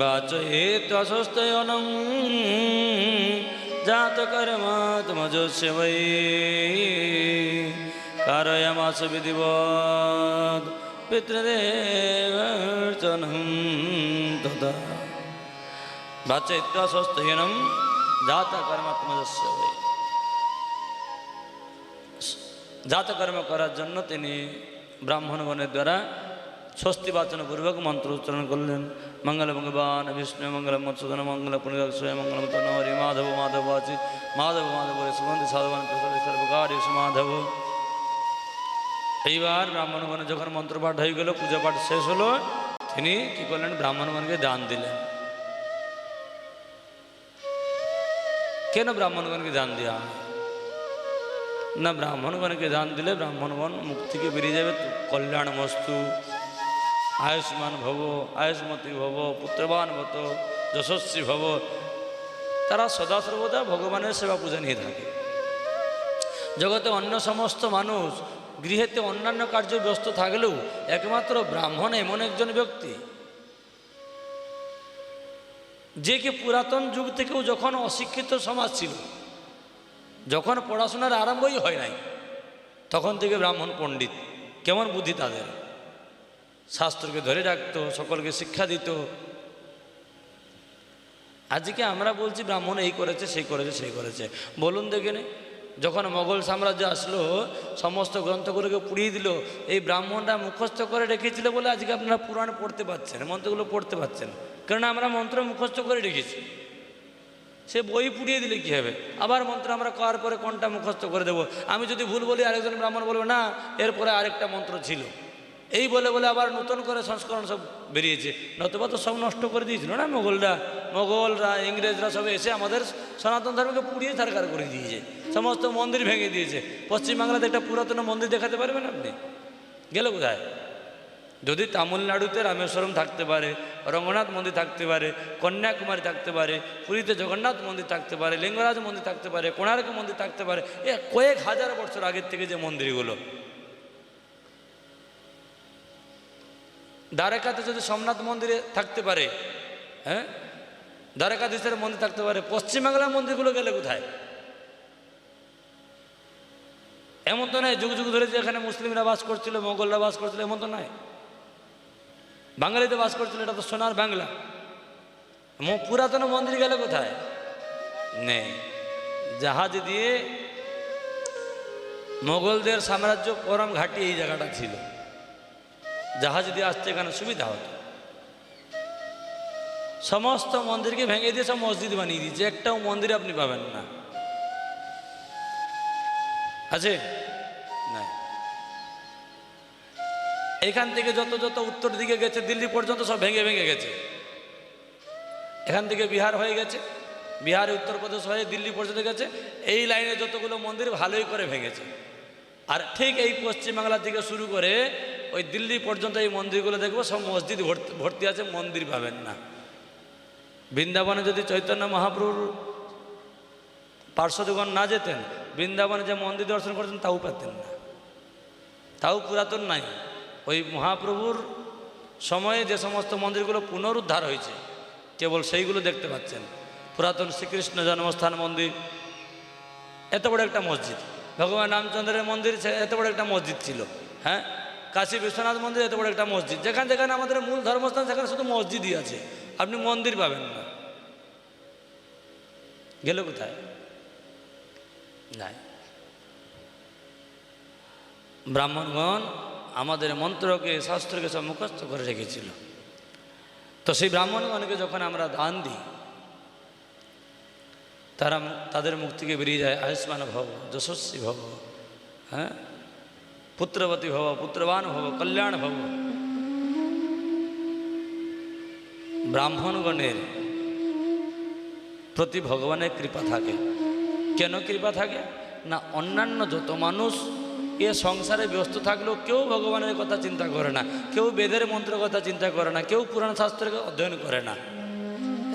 वाचयेत्वस्वस्तयनं जातकर्मात्मजस्य वै कारयामास विधिवत् पितृदेवर्चनं तथा वाचयित्वा स्वस्तयनं জাতকর্মাত্মজস্য वै জাতকর্ম করার জন্য তিনি ব্রাহ্মণগণের দ্বারা স্বস্তি বাচন পূর্বক মন্ত্র উচ্চারণ করলেন। মঙ্গল ভগবান, বিষ্ণু, মঙ্গল মৎসূদন মঙ্গল পুণ্যদক্ষয় মঙ্গল হরি, মাধব মাধব আছে মাধব মাধব সুগন্ধি, সাধবান মাধব। এইবার ব্রাহ্মণগণে যখন মন্ত্রপাঠ হয়ে গেল, পূজা পাঠ শেষ হলো, তিনি কি করলেন? ব্রাহ্মণগণকে দান দিলেন। কেন ব্রাহ্মণগণকে দান দেওয়া না ব্রাহ্মণগণকে দান দিলে ব্রাহ্মণগণ মুখ থেকে বেরিয়ে যাবে? কল্যাণ মস্তু আয়ুষ্মান ভব, আয়ুষ্মতী ভব, পুত্রবান ভত যশস্বী ভব। তারা সদা সর্বদা ভগবানের সেবা পূজা নিয়ে থাকে। জগতে অন্য সমস্ত মানুষ গৃহেতে অন্যান্য কার্য ব্যস্ত থাকলেও একমাত্র ব্রাহ্মণ এমন একজন ব্যক্তি। যে কি পুরাতন যুগ থেকেও যখন অশিক্ষিত সমাজ ছিল, যখন পড়াশোনার আরম্ভই হয় নাই, তখন থেকে ব্রাহ্মণ পণ্ডিত। কেমন বুদ্ধি তাদের? শাস্ত্রকে ধরে রাখতো, সকলকে শিক্ষা দিত। আজকে আমরা বলছি, ব্রাহ্মণ এই করেছে, সেই করেছে সেই করেছে। বলুন দেখে যখন মোগল সাম্রাজ্য আসলো, সমস্ত গ্রন্থগুলোকে পুড়িয়ে দিল, এই ব্রাহ্মণরা মুখস্থ করে রেখেছিল বলে আজকে আপনারা পুরাণ পড়তে পারছেন মন্ত্রগুলো পড়তে পারছেন কারণ আমরা মন্ত্র মুখস্থ করে রেখেছি। সে বই পুড়িয়ে দিলে কী হবে? আবার মন্ত্র আমরা করার পরে কোনটা মুখস্থ করে দেবো? আমি যদি ভুল বলি, আরেকজন ব্রাহ্মণ বলব, না, এরপরে আরেকটা মন্ত্র ছিল। এই বলে বলে আবার নতুন করে সংস্করণ সব বেরিয়েছে। নতুবা তো সব নষ্ট করে দিয়েছিল না মোগলরা মোগলরা ইংরেজরা সব এসে আমাদের সনাতন ধর্মকে পুড়িয়ে সরকার করে দিয়েছে। সমস্ত মন্দির ভেঙে দিয়েছে। পশ্চিমবাংলাতে একটা পুরাতন মন্দির দেখাতে পারবেন আপনি? গেল কোথায়? যদি তামিলনাড়ুতে রামেশ্বরম থাকতে পারে, রঙ্গনাথ মন্দির থাকতে পারে, কন্যাকুমারী থাকতে পারে, পুরীতে জগন্নাথ মন্দির থাকতে পারে, লিঙ্গরাজ মন্দির থাকতে পারে, কোণার্ক মন্দির থাকতে পারে, এ কয়েক হাজার বছর আগের থেকে যে মন্দিরগুলো দ্বারকাতে যদি সোমনাথ মন্দিরে থাকতে পারে হ্যাঁ? দ্বারকাধীশের মন্দির থাকতে পারে, পশ্চিমবাংলার মন্দিরগুলো গেলে কোথায়? এমন তো নয় যুগ যুগ ধরে যে এখানে মুসলিমরা বাস করছিল, মোগলরা বাস করছিল, এমন তো নয় বাঙালিতে বাস করছিল, এটা তো সোনার বাংলা। পুরাতন মন্দির গেলে কোথায়? নেই। জাহাজ দিয়ে মোগলদের সাম্রাজ্য পরম ঘাটি এই জায়গাটা ছিল। জাহাজ দিয়ে আসতে এখানে সুবিধা হতো। সমস্ত মন্দিরকে ভেঙে দিয়ে সব মসজিদ বানিয়ে দিয়েছে। একটাও মন্দির আপনি পাবেন না। আছে? নাই। এখান থেকে যত যত উত্তর দিকে গেছে, দিল্লি পর্যন্ত সব ভেঙে ভেঙে গেছে। এখান থেকে বিহার হয়ে গেছে। বিহারে উত্তরপ্রদেশ হয়ে দিল্লি পর্যন্ত গেছে। এই লাইনে যতগুলো মন্দির ভালোই করে ভেঙেছে। আর ঠিক এই পশ্চিমবাংলা থেকে শুরু করে ওই দিল্লি পর্যন্ত এই মন্দিরগুলো দেখব, সব মসজিদ ভর্তি আছে, মন্দির পাবেন না। বৃন্দাবনে যদি চৈতন্য মহাপ্রভুর পার্শ্বদগণ না যেতেন, বৃন্দাবনে যে মন্দির দর্শন করতেন, তাও পেতেন না। তাও পুরাতন নাই। ওই মহাপ্রভুর সময়ে যে সমস্ত মন্দিরগুলো পুনরুদ্ধার হয়েছে, কেবল সেইগুলো দেখতে পাচ্ছেন। পুরাতন শ্রীকৃষ্ণ জন্মস্থান মন্দির, এত বড় একটা মসজিদ। ভগবান রামচন্দ্রের মন্দির এত বড় একটা মসজিদ ছিল হ্যাঁ? কাশী বিশ্বনাথ মন্দির এত বড় একটা মসজিদ। যেখানে যেখানে আমাদের মূল ধর্মস্থান, সেখানে শুধু মসজিদই আছে। আপনি মন্দির পাবেন না। গেল কোথায়? নাই। ব্রাহ্মণগণ আমাদের মন্ত্রকে, শাস্ত্রকে সব মুখস্থ করে রেখেছিল। তো সেই ব্রাহ্মণগণকে যখন আমরা দান দিই, তারা তাদের মুখ থেকে বেরিয়ে যায়, আয়ুষ্মান ভব, যশস্বী ভব হ্যাঁ? পুত্রবতী ভব পুত্রবান ভব কল্যাণ ভব ব্রাহ্মণগণের প্রতি ভগবানের কৃপা থাকে কেন কৃপা থাকে না অন্যান্য যত মানুষ এ সংসারে ব্যস্ত থাকলেও কেউ ভগবানের কথা চিন্তা করে না কেউ বেদের মন্ত্র কথা চিন্তা করে না কেউ পুরাণ শাস্ত্রকে অধ্যয়ন করে না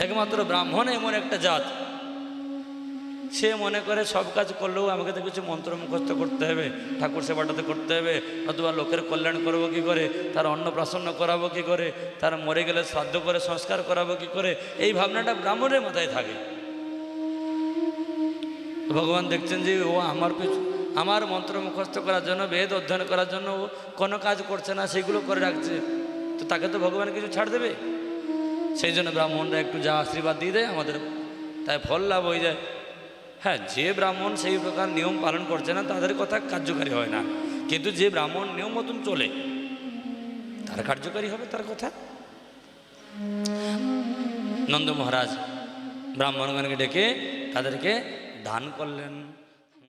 একমাত্র ব্রাহ্মণ এমন একটা জাত সে মনে করে সব কাজ করলেও আমাকে তো কিছু মন্ত্র মুখস্থ করতে হবে, ঠাকুর সেবাটাতে করতে হবে, অথবা লোকের কল্যাণ করব কি করে, তার অন্ন প্রাসন্ন করাবো কি করে, তার মরে গেলে শ্রাদ্ধ করে সংস্কার করাবো কি করে, এই ভাবনাটা ব্রাহ্মণের মাথায় থাকে। ভগবান দেখছেন যে ও আমার পিছু, আমার মন্ত্র মুখস্থ করার জন্য, বেদ অধ্যয়ন করার জন্য ও কোনো কাজ করছে না, সেগুলো করে রাখছে। তো তাকে তো ভগবান কিছু ছাড় দেবে? সেই জন্য ব্রাহ্মণরা একটু যা আশীর্বাদ দিয়ে দেয় আমাদের, তাই ফল লাভ হয়ে যায়। হ্যাঁ যে ব্রাহ্মণ সেই প্রকার নিয়ম পালন করছে না, তাদের কথা কার্যকারী হয় না। কিন্তু যে ব্রাহ্মণ নিয়ম মতন চলে, তার কার্যকারী হবে তার কথা? নন্দ মহারাজ ব্রাহ্মণগণকে ডেকে তাদেরকে দান করলেন।